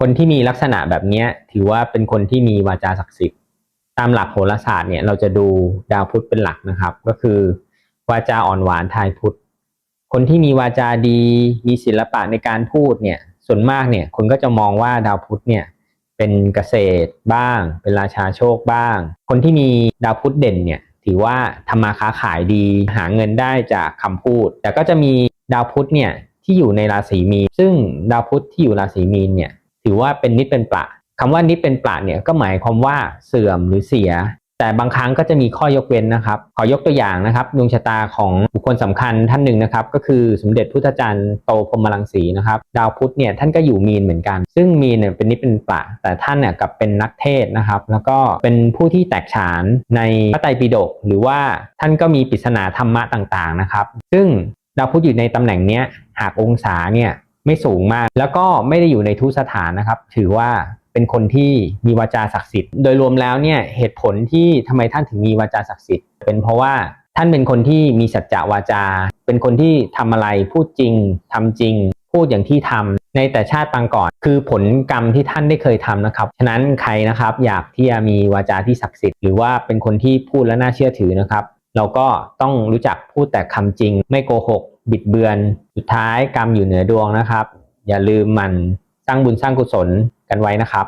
คนที่มีลักษณะแบบเนี้ยถือว่าเป็นคนที่มีวาจาศักดิ์สิทธิ์ตามหลักโหราศาสตร์เนี่ยเราจะดูดาวพุธเป็นหลักนะครับ ก็คือวาจาอ่อนหวานทายพุธคนที่มีวาจาดี มีศิลปะในการพูดเนี่ย ส่วนมากเนี่ยคนก็จะมองว่าดาวพุธเนี่ยเป็นเกษตรบ้าง เป็นราชาโชคบ้าง คนที่มีดาวพุธเด่นเนี่ยถือว่าทำมาค้าขายดี หาเงินได้จากคำพูด แต่ก็จะมีดาวพุธเนี่ยที่อยู่ในราศีมีนซึ่งดาวพุธที่อยู่ราศีมีนเนี่ย ถือว่าเป็นนิดเป็นประคำว่านิดเป็นประเนี่ยก็หมายความว่าเสื่อมหรือเสีย แต่บางครั้งก็จะมีข้อยกเว้นนะครับ ขอยกตัวอย่างนะครับดวงชะตาของบุคคลสำคัญท่านหนึ่งนะครับ ก็คือสมเด็จพุทธจารย์โตพรมรังสีนะครับ ดาวพุธเนี่ยท่านก็อยู่มีนเหมือนกัน ซึ่งมีนเนี่ยเป็นนิดเป็นประแต่ท่านเนี่ยกับเป็นนักเทศน์นะครับ แล้วก็เป็นผู้ที่แตกฉานในพระไตรปิฎกหรือว่าท่านก็มีปริศนาธรรมะต่างๆนะครับ ซึ่งดาวพุธอยู่ในตำแหน่งเนี้ยหากองศาเนี่ย ไม่สูงมาก แล้วก็ไม่ได้อยู่ในทุสถานนะครับ ถือว่าเป็นคนที่มีวาจาศักดิ์สิทธิ์ โดยรวมแล้วเนี่ยเหตุผลที่ทำไมท่านถึงมีวาจาศักดิ์สิทธิ์ เป็นเพราะว่าท่านเป็นคนที่มีสัจจะวาจา เป็นคนที่ทำอะไรพูดจริงทำจริง พูดอย่างที่ทำในแต่ชาติปางก่อนคือผลกรรมที่ท่านได้เคยทำนะครับ ฉะนั้นใครนะครับอยากที่จะมีวาจาที่ศักดิ์สิทธิ์หรือว่าเป็นคนที่พูดและน่าเชื่อถือนะครับ เราก็ต้องรู้จักพูดแต่คำจริง ไม่โกหก บิดเบือน สุดท้ายกรรมอยู่เหนือดวงนะครับ อย่าลืมมันสร้างบุญสร้างกุศลกันไว้นะครับ